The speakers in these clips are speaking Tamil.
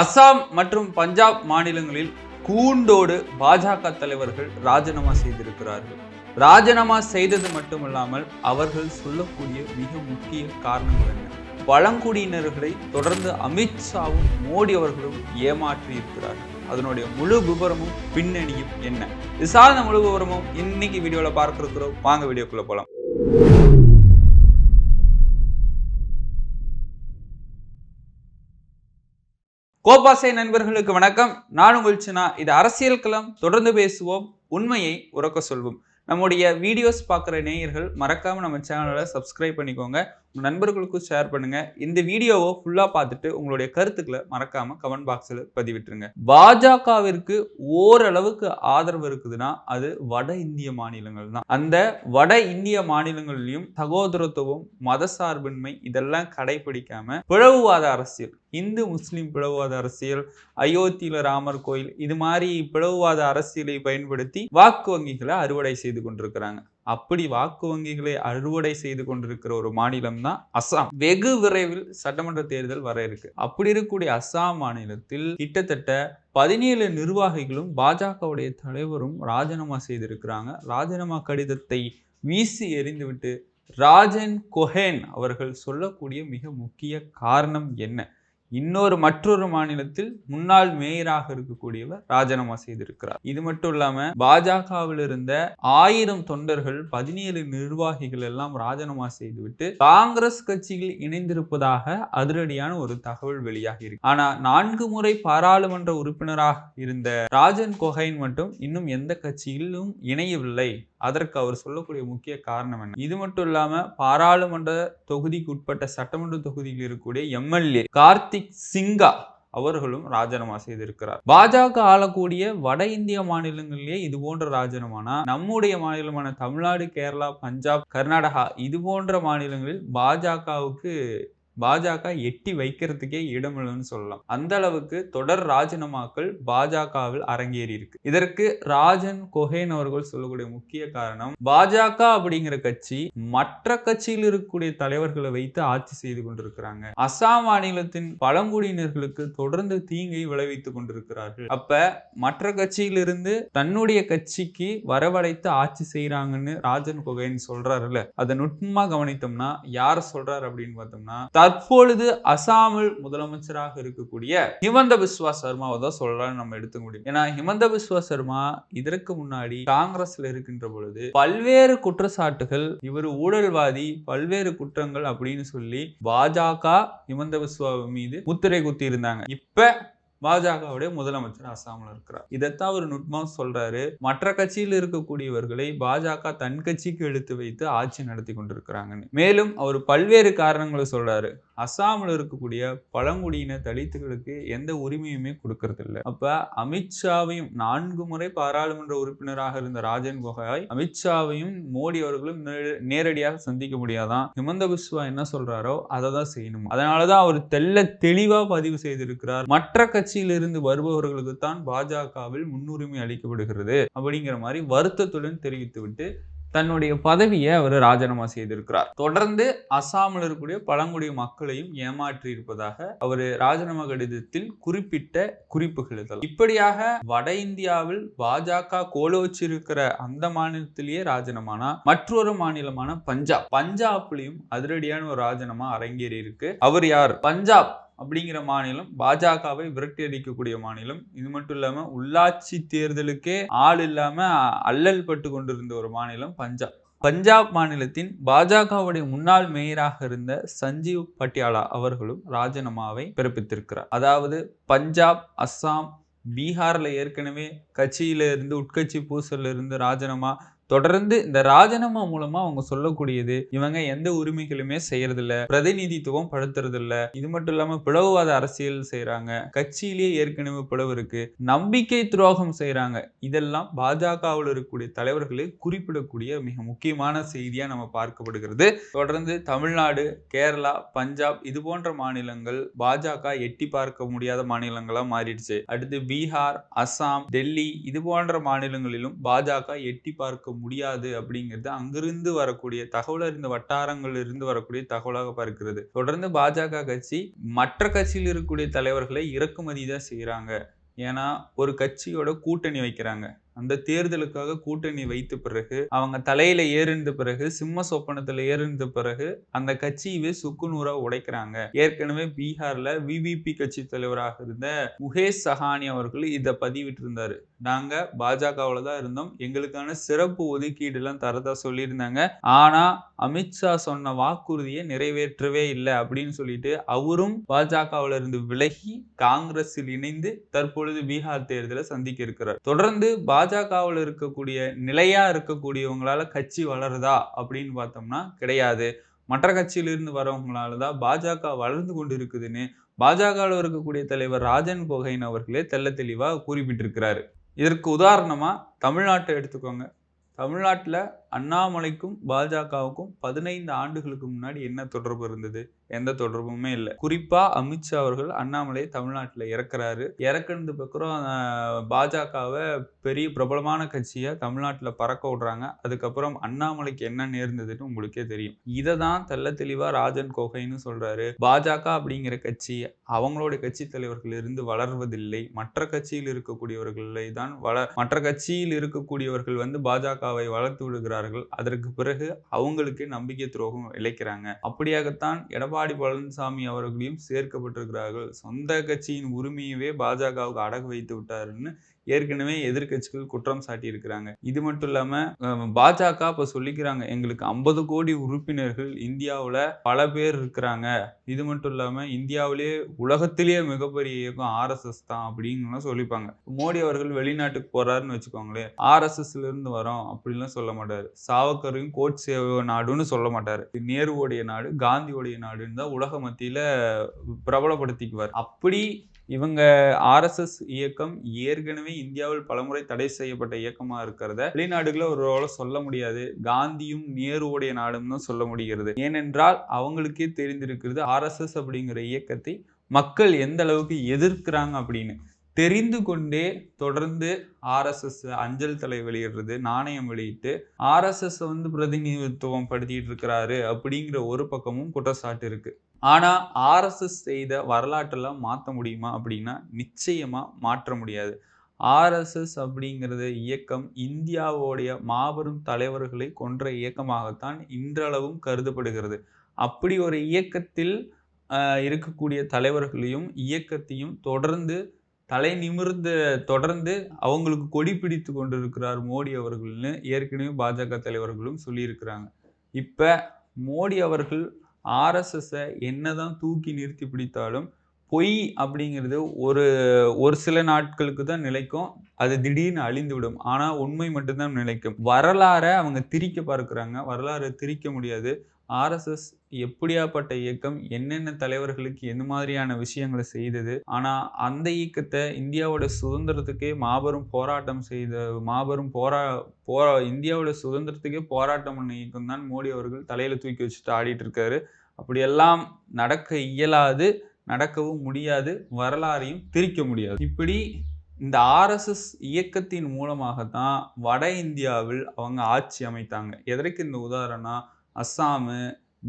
அசாம் மற்றும் பஞ்சாப் மாநிலங்களில் கூண்டோடு பாஜக தலைவர்கள் ராஜினாமா செய்திருக்கிறார்கள். ராஜினாமா செய்தது மட்டுமல்லாமல் அவர்கள் சொல்லக்கூடிய மிக முக்கிய காரணங்கள் என்ன? பழங்குடியினர்களை தொடர்ந்து அமித்ஷாவும் மோடி அவர்களும் ஏமாற்றி இருக்கிறார்கள் அதனுடைய முழு விவரமும் பின்னணியும் என்ன? விசாரணை முழு விவரமும் இன்னைக்கு வீடியோவில் பார்க்க இருக்கிறோம் வாங்க வீடியோக்குள்ள போகலாம் கோபாசை நண்பர்களுக்கு வணக்கம். நான் உங்கள் சின்னா இது அரசியல் களம். தொடர்ந்து பேசுவோம். உண்மையை உறக்க சொல்வோம். நம்முடைய வீடியோஸ் பார்க்குற நேயர்கள் மறக்காமல் நம்ம சேனலை சப்ஸ்கிரைப் பண்ணிக்கோங்க. நண்பர்களுக்கும் ஷேர் பண்ணுங்க. இந்த வீடியோவை ஃபுல்லா பார்த்துட்டு உங்களுடைய கருத்துக்களை மறக்காம கமெண்ட் பாக்ஸில் பதிவிட்டுருங்க. பாஜகவிற்கு ஓரளவுக்கு ஆதரவு இருக்குதுன்னா அது வட இந்திய மாநிலங்கள் தான். அந்த வட இந்திய மாநிலங்களிலும் சகோதரத்துவம் மதசார்பின்மை இதெல்லாம் கடைபிடிக்காம பிளவுவாத அரசியல் இந்து முஸ்லீம் பிளவுவாத அரசியல் அயோத்தியில ராமர் கோயில் இது மாதிரி பிளவுவாத அரசியலை பயன்படுத்தி வாக்கு வங்கிகளை அறுவடை செய்து கொண்டிருக்கிறாங்க. அப்படி வாக்கு வங்கிகளை அறுவடை செய்து கொண்டிருக்கிற ஒரு மாநிலம் தான் அசாம். வெகு விரைவில் சட்டமன்ற தேர்தல் வர இருக்கு. அப்படி இருக்கக்கூடிய அசாம் மாநிலத்தில் கிட்டத்தட்ட பதினேழு நிர்வாகிகளும் பாஜகவுடைய தலைவரும் ராஜினாமா செய்திருக்கிறாங்க. ராஜினாமா கடிதத்தை வீசி எறிந்துவிட்டு ராஜன் கொஹேன் அவர்கள் சொல்லக்கூடிய மிக முக்கிய காரணம் என்ன? இன்னொரு மற்றொரு மாநிலத்தில் முன்னாள் மேயராக இருக்கக்கூடியவர் ராஜினாமா செய்திருக்கிறார். இது மட்டும் இல்லாம பாஜகவில் இருந்த ஆயிரம் தொண்டர்கள் பதினேழு நிர்வாகிகள் எல்லாம் ராஜினாமா செய்துவிட்டு காங்கிரஸ் கட்சியில் இணைந்திருப்பதாக அதிரடியான ஒரு தகவல் வெளியாகி இருக்கு. ஆனா நான்கு முறை பாராளுமன்ற உறுப்பினராக இருந்த ராஜன் கொஹைன் மட்டும் இன்னும் எந்த கட்சியிலும் இணையவில்லை. அதற்கு அவர் சொல்லக்கூடிய முக்கிய காரணம் என்ன? இது மட்டும் இல்லாம பாராளுமன்ற தொகுதிக்கு உட்பட்ட சட்டமன்ற தொகுதியில் இருக்கக்கூடிய எம்எல்ஏ கார்த்திக் சிங்கா அவர்களும் ராஜினாமா செய்திருக்கிறார். பாஜக ஆளக்கூடிய வட இந்திய மாநிலங்களிலேயே இது போன்ற ராஜினாமானா? நம்முடைய மாநிலமான தமிழ்நாடு கேரளா பஞ்சாப் கர்நாடகா இது போன்ற மாநிலங்களில் பாஜகவுக்கு பாஜக எட்டி வைக்கிறதுக்கே இடமில்லைன்னு சொல்லலாம். அந்த அளவுக்கு தொடர் ராஜினாமாக்கள் பாஜகவில் அரங்கேறி இருக்கு. இதற்கு ராஜன் கொஹேன் அவர்கள் சொல்லக்கூடிய முக்கிய காரணம் பாஜக அப்படிங்கிற கட்சி மற்ற கட்சியில் இருக்கக்கூடிய தலைவர்களை வைத்து ஆட்சி செய்து கொண்டிருக்கிறாங்க. அசாம் மாநிலத்தின் பழங்குடியினர்களுக்கு தொடர்ந்து தீங்கை விளைவித்துக் கொண்டிருக்கிறார்கள். அப்ப மற்ற கட்சியிலிருந்து தன்னுடைய கட்சிக்கு வரவழைத்து ஆட்சி செய்யறாங்கன்னு ராஜன் கொஹேன் சொல்றாருல்ல. அதை நுட்பமா கவனித்தோம்னா யார் சொல்றாரு அப்படின்னு பார்த்தோம்னா தற்பொழுது அசாமில் முதலமைச்சராக இருக்கக்கூடிய ஹிமந்த பிஸ்வா சர்மாவை தான் சொல்றான்னு நம்ம எடுத்துக்க முடியும். ஏன்னா ஹிமந்த பிஸ்வா சர்மா இதற்கு முன்னாடி காங்கிரஸ்ல இருக்கின்ற பொழுது பல்வேறு குற்றச்சாட்டுகள் இவர் ஊழல்வாதி பல்வேறு குற்றங்கள் அப்படின்னு சொல்லி பாஜக ஹிமந்த பிஸ்வா மீது முத்திரை குத்தி இருந்தாங்க இப்ப பாஜகவுடைய முதலமைச்சர் அசாமில் இருக்கிறார். இதைத்தான் அவர் நுட்பமா சொல்றாரு. மற்ற கட்சியில் இருக்கக்கூடியவர்களை பாஜக தன் கட்சிக்கு எடுத்து வைத்து ஆட்சி நடத்தி கொண்டிருக்கிறாங்கன்னு. மேலும் அவர் பல்வேறு காரணங்களை சொல்றாரு. அசாமில் இருக்கக்கூடிய பழங்குடியின தலித்துகளுக்கு எந்த உரிமையுமே கொடுக்கறதில்ல. அப்ப அமித்ஷாவையும் நான்கு முறை பாராளுமன்ற உறுப்பினராக இருந்த ராஜன் கோகாய் அமித்ஷாவையும் மோடி அவர்களும் நேரடியாக சந்திக்க முடியாதான். ஹிமந்த பிஸ்வா என்ன சொல்றாரோ அதை தான் செய்யணும். அதனாலதான் அவர் தெல்ல தெளிவா பதிவு செய்திருக்கிறார். மற்ற கட்சியிலிருந்து வருபவர்களுக்கு தான் பாஜகவில் முன்னுரிமை அளிக்கப்படுகிறது. அப்படிங்கிற மாதிரி வருத்தத்துடன் தெரிவித்துவிட்டு தன்னுடைய பதவியை அவர் ராஜினாமா செய்திருக்கிறார். தொடர்ந்து அசாமில் இருக்கக்கூடிய பழங்குடி மக்களையும் ஏமாற்றி இருப்பதாக அவர் ராஜினாமா கடிதத்தில் குறிப்பிட்ட குறிப்புகள் இதெல்லாம். இப்படியாக வட இந்தியாவில் பாஜக கோலோச்சிருக்கிற அந்த மாநிலத்திலேயே ராஜினாமானா மற்றொரு மாநிலமான பஞ்சாப். பஞ்சாப்லயும் அதிரடியான ஒரு ராஜினாமா அரங்கேறி இருக்கு அவர் யார்? பஞ்சாப். அப்படிங்கிற மாநிலம் பாஜகவை விரட்டி அடிக்கக்கூடிய மாநிலம். இது மட்டும் இல்லாம உள்ளாட்சி தேர்தலுக்கே ஆள் இல்லாம அல்லல் பட்டு கொண்டிருந்த ஒரு மாநிலம் பஞ்சாப். பஞ்சாப் மாநிலத்தின் பாஜகவுடைய முன்னாள் மேயராக இருந்த சஞ்சீவ் பட்டியாலா அவர்களும் ராஜினாமாவை பிறப்பித்திருக்கிறார். அதாவது பஞ்சாப் அஸ்ஸாம் பீகாரில் ஏற்கனவே கட்சியில இருந்து உட்கட்சி பூசல்ல இருந்து ராஜினாமா தொடர்ந்து இந்த ராஜினாமா மூலமா அவங்க சொல்லக்கூடியது இவங்க எந்த உரிமைகளுமே செய்யறதில்ல பிரதிநிதித்துவம் படுத்துறதில்ல. இது மட்டும் இல்லாம பிளவுவாத அரசியல் செய்யறாங்க கட்சியிலேயே ஏற்கனவே பிளவு இருக்கு. நம்பிக்கை துரோகம் செய்யறாங்க இதெல்லாம் பாஜகவில் இருக்கக்கூடிய தலைவர்களை குறிப்பிடக்கூடிய மிக முக்கியமான செய்தியா நம்ம பார்க்கப்படுகிறது. தொடர்ந்து தமிழ்நாடு கேரளா பஞ்சாப் இது போன்ற மாநிலங்கள் பாஜக எட்டி பார்க்க முடியாத மாநிலங்களா மாறிடுச்சு. அடுத்து பீகார் அசாம் டெல்லி இது போன்ற மாநிலங்களிலும் பாஜக எட்டி பார்க்க முடியாது அப்படிங்கிறது அங்கிருந்து வரக்கூடிய தகவல் அறிந்த வட்டாரங்கள் இருந்து வரக்கூடிய தகவலாக பார்க்கிறது. தொடர்ந்து பாஜக கட்சி மற்ற கட்சியில் இருக்கக்கூடிய தலைவர்களை இறக்குமதி தான் செய்கிறாங்க ஏன்னா ஒரு கட்சியோட கூட்டணி வைக்கிறாங்க. அந்த தேர்தலுக்காக கூட்டணி வைத்த பிறகு அவங்க தலையில ஏறிந்த பிறகு சிம்ம சொப்பனத்துல ஏறிந்த பிறகு அந்த கட்சியவே சுக்குநூறா உடைக்கிறாங்க. ஏற்கனவே பீகார்ல விவிபி கட்சி தலைவராக இருந்த முகேஷ் சஹானி அவர்கள் இதை பதிவிட்டு இருந்தாரு நாங்க பாஜகவுல தான் இருந்தோம். எங்களுக்கான சிறப்பு ஒதுக்கீடு எல்லாம் தரதா சொல்லியிருந்தாங்க. ஆனா அமித்ஷா சொன்ன வாக்குறுதியை நிறைவேற்றவே இல்லை அப்படின்னு சொல்லிட்டு அவரும் பாஜகவுல இருந்து விலகி காங்கிரஸில் இணைந்து தற்பொழுது பீகார் தேர்தலை சந்திக்க இருக்கிறார். தொடர்ந்து பாஜகவில் இருக்கக்கூடிய நிலையாக இருக்கக்கூடியவங்களால கட்சி வளருதா அப்படின்னு பார்த்தோம்னா கிடையாது. மற்ற கட்சியிலிருந்து வரவங்களால தான் பாஜக வளர்ந்து கொண்டு இருக்குதுன்னு பாஜகவில் இருக்கக்கூடிய தலைவர் ராஜன் கோகைன் அவர்களே தெள்ள தெளிவாக குறிப்பிட்டிருக்கிறாரு. இதற்கு உதாரணமாக தமிழ்நாட்டை எடுத்துக்கோங்க. தமிழ்நாட்டில் அண்ணாமலைக்கும் பாஜகவுக்கும் பதினைந்து ஆண்டுகளுக்கு முன்னாடி என்ன தொடர்பு இருந்தது? எந்த தொடர்புமே இல்லை. குறிப்பா அமித்ஷா அவர்கள் அண்ணாமலை தமிழ்நாட்டில் இறக்குறாரு. இறக்குனது பக்கம் பாஜகவை பெரிய பிரபலமான கட்சியை தமிழ்நாட்டில் பறக்க விடுறாங்க. அதுக்கப்புறம் அண்ணாமலைக்கு என்ன நேர்ந்ததுன்னு உங்களுக்கே தெரியும். இதை தான் தெள்ள தெளிவா ராஜன் கோகைன்னு சொல்றாரு. பாஜக அப்படிங்கிற கட்சி அவங்களோட கட்சி தலைவர்கள் இருந்து வளர்வதில்லை. மற்ற கட்சியில் இருக்கக்கூடியவர்களை தான் வள மற்ற கட்சியில் இருக்கக்கூடியவர்கள் வந்து பாஜகவை வளர்த்து விடுகிறார் விடுகிறார்கள் அதற்கு பிறகு அவங்களுக்கு நம்பிக்கை துரோகம் இழைக்கிறாங்க. அப்படியாகத்தான் எடப்பாடி பழனிசாமி அவர்களையும் சேர்க்கப்பட்டிருக்கிறார்கள். சொந்த கட்சியின் உரிமையவே பாஜகவுக்கு அடகு வைத்து விட்டாருன்னு ஏற்கனவே எதிர்கட்சிகள் குற்றம் சாட்டியிருக்கிறாங்க. இது மட்டும் இல்லாம பாஜக இப்ப சொல்லிக்கிறாங்க எங்களுக்கு ஐம்பது கோடி உறுப்பினர்கள் இந்தியாவில் பல பேர் இருக்கிறாங்க. இது மட்டும் இல்லாம இந்தியாவிலேயே உலகத்திலேயே மிகப்பெரிய இயக்கம் ஆர்எஸ்எஸ் தான் அப்படின்னு சொல்லிப்பாங்க. மோடி அவர்கள் வெளிநாட்டுக்கு போறாருன்னு வச்சுக்கோங்களேன். ஆர்எஸ்எஸ்ல இருந்து வரோம் அப்படின்லாம் சொல்ல மாட்டாரு. சாவக்கரையும் கோட் சேவ நாடுன்னு சொல்ல மாட்டாரு. நேருவோடைய நாடு காந்தியோடைய நாடுன்னு தான் உலக மத்தியில பிரபலப்படுத்திக்குவார். அப்படி இவங்க ஆர்எஸ்எஸ் இயக்கம் ஏற்கனவே இந்தியாவில் பலமுறை தடை செய்யப்பட்ட இயக்கமாக இருக்கிறத வெளிநாடுகளை ஒரு சொல்ல முடியாது. காந்தியும் நேருவோடைய நாடும் தான் சொல்ல முடிகிறது. ஏனென்றால் அவங்களுக்கே தெரிந்திருக்கிறது ஆர்எஸ்எஸ் அப்படிங்கிற இயக்கத்தை மக்கள் எந்த அளவுக்கு எதிர்க்கிறாங்க அப்படின்னு. தெரிந்து கொண்டே தொடர்ந்து ஆர்எஸ்எஸ் அஞ்சல் தலை வெளியிடுறது நாணயம் வெளியிட்டு ஆர்எஸ்எஸ் வந்து பிரதிநிதித்துவம் படுத்திட்டு இருக்கிறாரு அப்படிங்கிற ஒரு பக்கமும் குற்றச்சாட்டு இருக்கு. ஆனா ஆர்எஸ்எஸ் செய்த வரலாற்றெல்லாம் மாற்ற முடியுமா அப்படின்னா நிச்சயமா மாற்ற முடியாது. ஆர்எஸ்எஸ் அப்படிங்கிறது இயக்கம் இந்தியாவுடைய மாபெரும் தலைவர்களை கொன்ற இயக்கமாகத்தான் இன்றளவும் கருதப்படுகிறது. அப்படி ஒரு இயக்கத்தில் இருக்கக்கூடிய தலைவர்களையும் இயக்கத்தையும் தொடர்ந்து தலை நிமிர்ந்து தொடர்ந்து அவங்களுக்கு கொடி பிடித்து கொண்டிருக்கிறார் மோடி அவர்கள்னு ஏற்கனவே பாஜக தலைவர்களும் சொல்லியிருக்கிறாங்க. இப்போ மோடி அவர்கள் ஆர்எஸ்எஸ்ஸை என்னதான் தூக்கி நிறுத்தி பிடித்தாலும் பொய் அப்படிங்கிறது ஒரு ஒரு சில நாட்களுக்கு தான் நிலைக்கும். அது திடீர்னு அழிந்து விடும் ஆனால் உண்மை மட்டும்தான் நிலைக்கும். வரலாறை அவங்க திரிக்க பார்க்குறாங்க. வரலாறு திரிக்க முடியாது. ஆர்எஸ்எஸ் எப்படியாப்பட்ட இயக்கம் என்னென்ன தலைவர்களுக்கு எந்த மாதிரியான விஷயங்களை செய்தது ஆனால் அந்த இயக்கத்தை இந்தியாவோட சுதந்திரத்துக்கே மாபெரும் போராட்டம் செய்த மாபெரும் போரா போரா இந்தியாவோட சுதந்திரத்துக்கே போராட்டம் பண்ண இயக்கம் தான் மோடி அவர்கள் தலையில தூக்கி வச்சுட்டு ஆடிட்டு இருக்காரு. அப்படியெல்லாம் நடக்க இயலாது நடக்கவும் முடியாது வரலாறையும் திரிக்க முடியாது. இப்படி இந்த ஆர்எஸ்எஸ் இயக்கத்தின் மூலமாக தான் வட இந்தியாவில் அவங்க ஆட்சி அமைத்தாங்க. எதற்கு இந்த உதாரணம் அஸ்ஸாமு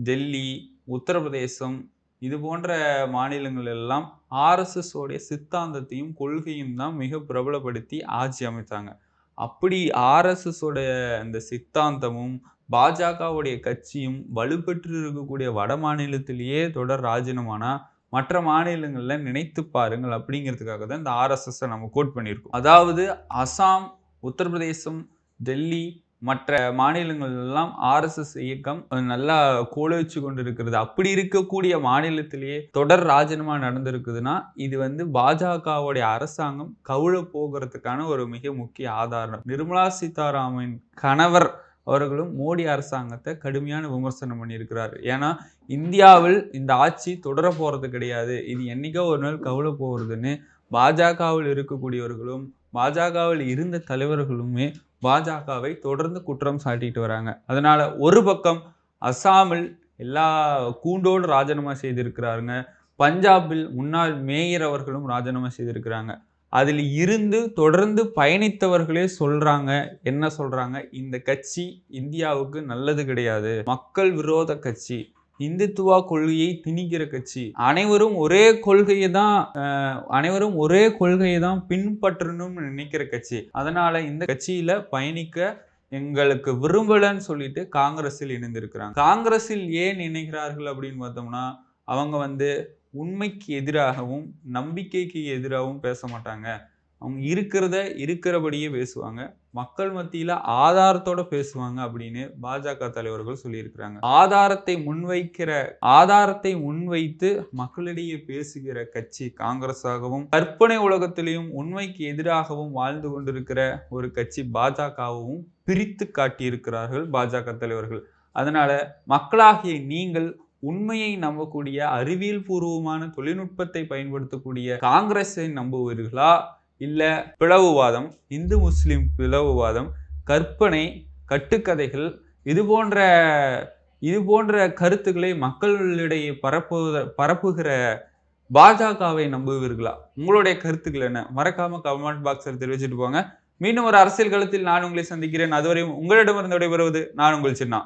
டெல்லி உத்தரப்பிரதேசம் இது போன்ற மாநிலங்கள் எல்லாம் ஆர்எஸ்எஸோடைய சித்தாந்தத்தையும் கொள்கையும் தான் மிக பிரபலப்படுத்தி ஆட்சி அமைத்தாங்க. அப்படி ஆர்எஸ்எஸோடைய அந்த சித்தாந்தமும் பாஜகவுடைய கட்சியும் வலுப்பெற்று இருக்கக்கூடிய வட மாநிலத்திலேயே தொடர் ராஜினாமானா மற்ற மாநிலங்களில் நினைத்து பாருங்கள் அப்படிங்கிறதுக்காக தான் இந்த ஆர்எஸ்எஸ்ஸை நம்ம கோட் பண்ணியிருக்கோம். அதாவது அசாம் உத்தரப்பிரதேசம் டெல்லி மற்ற மாநிலங்கள்லாம் ஆர்எஸ்எஸ் இயக்கம் நல்லா கோலோச்சு கொண்டு இருக்கிறது அப்படி இருக்கக்கூடிய மாநிலத்திலேயே தொடர் ராஜினாமா நடந்திருக்குதுன்னா இது வந்து பாஜகவுடைய அரசாங்கம் கவுழ போகிறதுக்கான ஒரு மிக முக்கிய ஆதாரம். நிர்மலா சீதாராமன் கணவர் அவர்களும் மோடி அரசாங்கத்தை கடுமையான விமர்சனம் பண்ணியிருக்கிறார். ஏன்னா இந்தியாவில் இந்த ஆட்சி தொடர போகிறது கிடையாது. இது என்னைக்கோ ஒரு நாள் கவுள போகிறதுன்னு பாஜகவில் இருக்கக்கூடியவர்களும் பாஜகவில் இருந்த தலைவர்களுமே பாஜகவை தொடர்ந்து குற்றம் சாட்டிட்டு வராங்க. அதனால ஒரு பக்கம் அசாமில் எல்லா கூண்டோடு ராஜினாமா செய்திருக்கிறாருங்க. பஞ்சாபில் முன்னாள் மேயர் அவர்களும் ராஜினாமா செய்திருக்கிறாங்க. அதில் இருந்து தொடர்ந்து பயணித்தவர்களே சொல்றாங்க. என்ன சொல்றாங்க? இந்த கட்சி இந்தியாவுக்கு நல்லது கிடையாது. மக்கள் விரோத கட்சி. இந்துத்துவா கொள்கையை திணிக்கிற கட்சி. அனைவரும் ஒரே கொள்கையை தான் அனைவரும் ஒரே கொள்கையை தான் பின்பற்றணும்னு நினைக்கிற கட்சி. அதனால இந்த கட்சியில பயணிக்க எங்களுக்கு விரும்பலன்னு சொல்லிட்டு காங்கிரஸில் இணைந்திருக்கிறாங்க. காங்கிரஸில் ஏன் இணைகிறார்கள் அப்படின்னு பார்த்தோம்னா அவங்க வந்து உண்மைக்கு எதிராகவும் நம்பிக்கைக்கு எதிராகவும் பேச மாட்டாங்க. அவங்க இருக்கிறத இருக்கிறபடியே பேசுவாங்க. மக்கள் மத்தியில ஆதாரத்தோட பேசுவாங்க அப்படின்னு பாஜக தலைவர்கள் சொல்லியிருக்கிறாங்க. ஆதாரத்தை முன்வைக்கிற ஆதாரத்தை முன்வைத்து மக்களிடையே பேசுகிற கட்சி காங்கிரஸாகவும் கற்பனை உலகத்திலையும் உண்மைக்கு எதிராகவும் வாழ்ந்து கொண்டிருக்கிற ஒரு கட்சி பாஜகவும் பிரித்து காட்டியிருக்கிறார்கள் பாஜக தலைவர்கள். அதனால மக்களாகிய நீங்கள் உண்மையை நம்பக்கூடிய அறிவியல் பூர்வமான தொழில்நுட்பத்தை பயன்படுத்தக்கூடிய காங்கிரஸை நம்புவீர்களா? இல்லை பிளவுவாதம் இந்து முஸ்லீம் பிளவுவாதம் கற்பனை கட்டுக்கதைகள் இது போன்ற இது போன்ற கருத்துக்களை மக்களிடையே பரப்புவத பரப்புகிற பாஜகவை நம்புவீர்களா? உங்களுடைய கருத்துக்கள் என்ன? மறக்காம கமெண்ட் பாக்ஸில் தெரிவிச்சிட்டு போங்க. மீண்டும் ஒரு அரசியல் களத்தில் நான் உங்களை சந்திக்கிறேன். அதுவரையும் உங்களிடமிருந்து விடைபெறுவது நான் உங்கள் சின்னா.